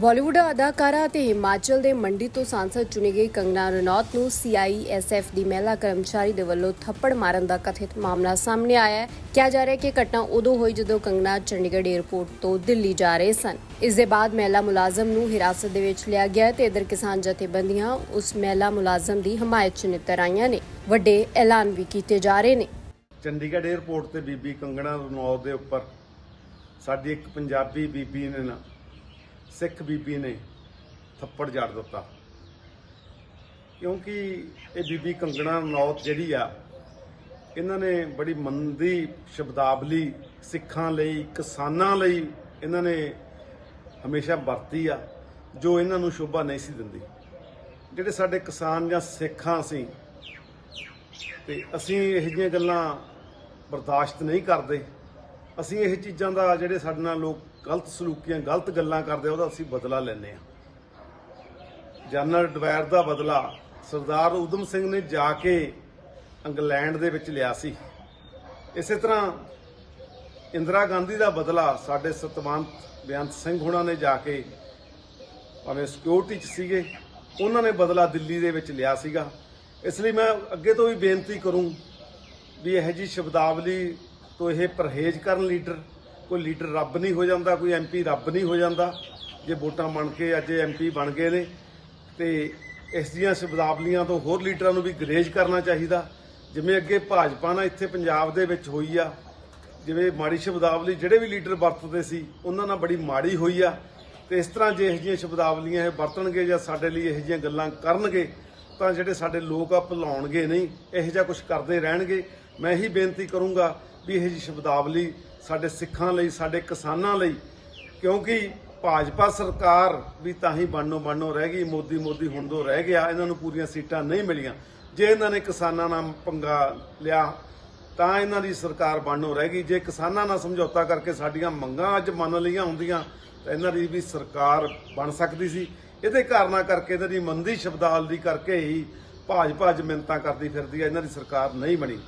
ਬਾਲੀਵੁੱਡ ਅਦਾਕਾਰਾ ਅਤੇ ਹਿਮਾਚਲ ਦੇ ਮੰਡੀ ਤੋਂ ਸਾਂਸਦ ਚੁਣੀ ਗਈ ਕੰਗਨਾ ਰਣੌਤ ਨੂੰ ਸੀਆਈਐਸਐਫ ਦੀ ਮਹਿਲਾ ਕਰਮਚਾਰੀ ਦੇ ਵੱਲੋਂ ਥੱਪੜ ਮਾਰਨ ਦਾ ਕਥਿਤ ਮਾਮਲਾ ਸਾਹਮਣੇ ਆਇਆ ਹੈ। ਕਿਹਾ ਜਾ ਰਿਹਾ ਹੈ ਕਿ ਘਟਨਾ ਉਦੋਂ ਹੋਈ ਜਦੋਂ ਕੰਗਨਾ ਚੰਡੀਗੜ੍ਹ 에ਅਰਪੋਰਟ ਤੋਂ ਦਿੱਲੀ ਜਾ ਰਹੇ ਸਨ। ਇਸ ਦੇ ਬਾਅਦ ਮਹਿਲਾ ਮੁਲਾਜ਼ਮ ਨੂੰ ਹਿਰਾਸਤ ਦੇ ਵਿੱਚ ਲਿਆ ਗਿਆ ਤੇ ਇਧਰ ਕਿਸਾਨ ਜਥੇਬੰਦੀਆਂ ਉਸ ਮਹਿਲਾ ਮੁਲਾਜ਼ਮ ਦੀ ਹਮਾਇਤ 'ਚ ਨਿੱਤਰ ਆਈਆਂ ਨੇ। ਵੱਡੇ ਐਲਾਨ ਵੀ ਕੀਤੇ ਜਾ ਰਹੇ ਨੇ। ਚੰਡੀਗੜ੍ਹ 에ਅਰਪੋਰਟ ਤੇ ਬੀਬੀ ਕੰਗਣਾ ਰਣੌਤ ਦੇ ਉੱਪਰ ਸਾਡੀ ਇੱਕ ਪੰਜਾਬੀ ਬੀਬੀ ਨੇ ਨਾ ਸਿੱਖ ਬੀਬੀ ਨੇ ਥੱਪੜ ਜੜ ਦਿੱਤਾ। ਕਿਉਂਕਿ ਇਹ ਬੀਬੀ ਕੰਗਣਾ ਰਣੌਤ ਜਿਹੜੀ ਆ, ਇਹਨਾਂ ਨੇ ਬੜੀ ਮੰਦੀ ਸ਼ਬਦਾਵਲੀ ਸਿੱਖਾਂ ਲਈ, ਕਿਸਾਨਾਂ ਲਈ ਇਹਨਾਂ ਨੇ ਹਮੇਸ਼ਾ ਵਰਤੀ ਆ, ਜੋ ਇਹਨਾਂ ਨੂੰ ਸ਼ੋਭਾ ਨਹੀਂ ਸੀ ਦਿੰਦੀ। ਜਿਹੜੇ ਸਾਡੇ ਕਿਸਾਨ ਜਾਂ ਸਿੱਖਾਂ ਸੀ, ਤੇ ਅਸੀਂ ਇਹ ਜਿਹੀਆਂ ਗੱਲਾਂ ਬਰਦਾਸ਼ਤ ਨਹੀਂ ਕਰਦੇ। ਅਸੀਂ ਇਹ ਚੀਜ਼ਾਂ ਦਾ ਜਿਹੜੇ ਸਾਡੇ ਨਾਲ ਲੋਕ ਗਲਤ ਸਲੂਕੀਆਂ, ਗਲਤ ਗੱਲਾਂ ਕਰਦੇ ਉਹਦਾ ਅਸੀਂ ਬਦਲਾ ਲੈਂਦੇ ਆ ਜਨਰਲ ਡਵੈਰ ਦਾ ਬਦਲਾ ਸਰਦਾਰ ਉਦਮ ਸਿੰਘ ਨੇ ਜਾ ਕੇ ਇੰਗਲੈਂਡ ਦੇ ਵਿੱਚ ਲਿਆ ਸੀ। ਇਸੇ ਤਰ੍ਹਾਂ ਇੰਦਰਾ ਗਾਂਧੀ ਦਾ ਬਦਲਾ ਸਾਡੇ ਸਤਵੰਤ ਬੇਅੰਤ ਸਿੰਘ ਹੁਣਾਂ ਨੇ ਜਾ ਕੇ ਭਾਵੇਂ ਸਿਕਿਉਰਿਟੀ 'ਚ ਸੀਗੇ, ਉਹਨਾਂ ਨੇ ਬਦਲਾ ਦਿੱਲੀ ਦੇ ਵਿੱਚ ਲਿਆ ਸੀਗਾ। ਇਸ ਲਈ ਮੈਂ ਅੱਗੇ ਤੋਂ ਵੀ ਬੇਨਤੀ ਕਰੂੰ ਵੀ ਇਹੋ ਜੀ ਸ਼ਬਦਾਵਲੀ ਤੋਂ ਇਹ ਪਰਹੇਜ਼ ਕਰਨ ਲੀਡਰ, ਕੋਈ ਲੀਡਰ ਰੱਬ ਨਹੀਂ ਹੋ ਜਾਂਦਾ, ਕੋਈ ਐਮਪੀ ਰੱਬ ਨਹੀਂ ਹੋ ਜਾਂਦਾ। ਜੇ ਵੋਟਾਂ ਬਣ ਕੇ ਅੱਜ ਐਮਪੀ ਬਣ ਗਏ ਨੇ, ਤੇ ਇਸ ਦੀਆਂ ਸ਼ਬਦਾਵਲੀਆਂ ਤੋਂ ਹੋਰ ਲੀਡਰਾਂ ਨੂੰ ਵੀ ਗਰੇਜ ਕਰਨਾ ਚਾਹੀਦਾ। ਜਿਵੇਂ ਅੱਗੇ ਭਾਜਪਾ ਨਾਲ ਇੱਥੇ ਪੰਜਾਬ ਦੇ ਵਿੱਚ ਹੋਈ ਆ, ਜਿਵੇਂ ਮਾੜੀ ਸ਼ਬਦਾਵਲੀ ਜਿਹੜੇ ਵੀ ਲੀਡਰ ਵਰਤਦੇ ਸੀ, ਉਹਨਾਂ ਨਾਲ ਬੜੀ ਮਾੜੀ ਹੋਈ ਆ। ਤੇ ਇਸ ਤਰ੍ਹਾਂ ਜੇ ਇਹੋ ਜਿਹੀਆਂ ਸ਼ਬਦਾਵਲੀਆਂ ਇਹ ਵਰਤਣਗੇ ਜਾਂ ਸਾਡੇ ਲਈ ਇਹੋ ਜਿਹੀਆਂ ਗੱਲਾਂ ਕਰਨਗੇ, ਤਾਂ ਜਿਹੜੇ ਸਾਡੇ ਲੋਕ ਆ ਭੁਲਾਉਣਗੇ ਨਹੀਂ, ਇਹੋ ਜਿਹਾ ਕੁਝ ਕਰਦੇ ਰਹਿਣਗੇ। ਮੈਂ ਇਹੀ ਬੇਨਤੀ ਕਰੂੰਗਾ ਵੀ ਇਹੋ ਜਿਹੀ ਸ਼ਬਦਾਵਲੀ ਸਾਡੇ ਸਿੱਖਾਂ ਲਈ, ਸਾਡੇ ਕਿਸਾਨਾਂ ਲਈ, ਕਿਉਂਕਿ ਭਾਜਪਾ ਸਰਕਾਰ ਵੀ ਤਾਂ ਹੀ ਬਣਨੋ ਬਣਨੋਂ ਰਹਿ ਗਈ, ਮੋਦੀ ਮੋਦੀ ਹੁਣ ਤੋਂ ਰਹਿ ਗਿਆ, ਇਹਨਾਂ ਨੂੰ ਪੂਰੀਆਂ ਸੀਟਾਂ ਨਹੀਂ ਮਿਲੀਆਂ। ਜੇ ਇਹਨਾਂ ਨੇ ਕਿਸਾਨਾਂ ਨਾਲ ਪੰਗਾ ਲਿਆ, ਤਾਂ ਇਹਨਾਂ ਦੀ ਸਰਕਾਰ ਬਣਨੋ ਰਹਿ ਗਈ। ਜੇ ਕਿਸਾਨਾਂ ਨਾਲ ਸਮਝੌਤਾ ਕਰਕੇ ਸਾਡੀਆਂ ਮੰਗਾਂ ਅੱਜ ਮੰਨ ਲਈਆਂ ਹੁੰਦੀਆਂ, ਤਾਂ ਇਹਨਾਂ ਦੀ ਵੀ ਸਰਕਾਰ ਬਣ ਸਕਦੀ ਸੀ। ਇਹਦੇ ਕਾਰਨਾਂ ਕਰਕੇ ਇਹਨਾਂ ਦੀ ਮੰਦੀ ਸ਼ਬਦਾਵਲੀ ਕਰਕੇ ਹੀ ਭਾਜਪਾ ਅੱਜ ਮਿੰਤਾਂ ਕਰਦੀ ਫਿਰਦੀ ਹੈ, ਇਹਨਾਂ ਦੀ ਸਰਕਾਰ ਨਹੀਂ ਬਣੀ।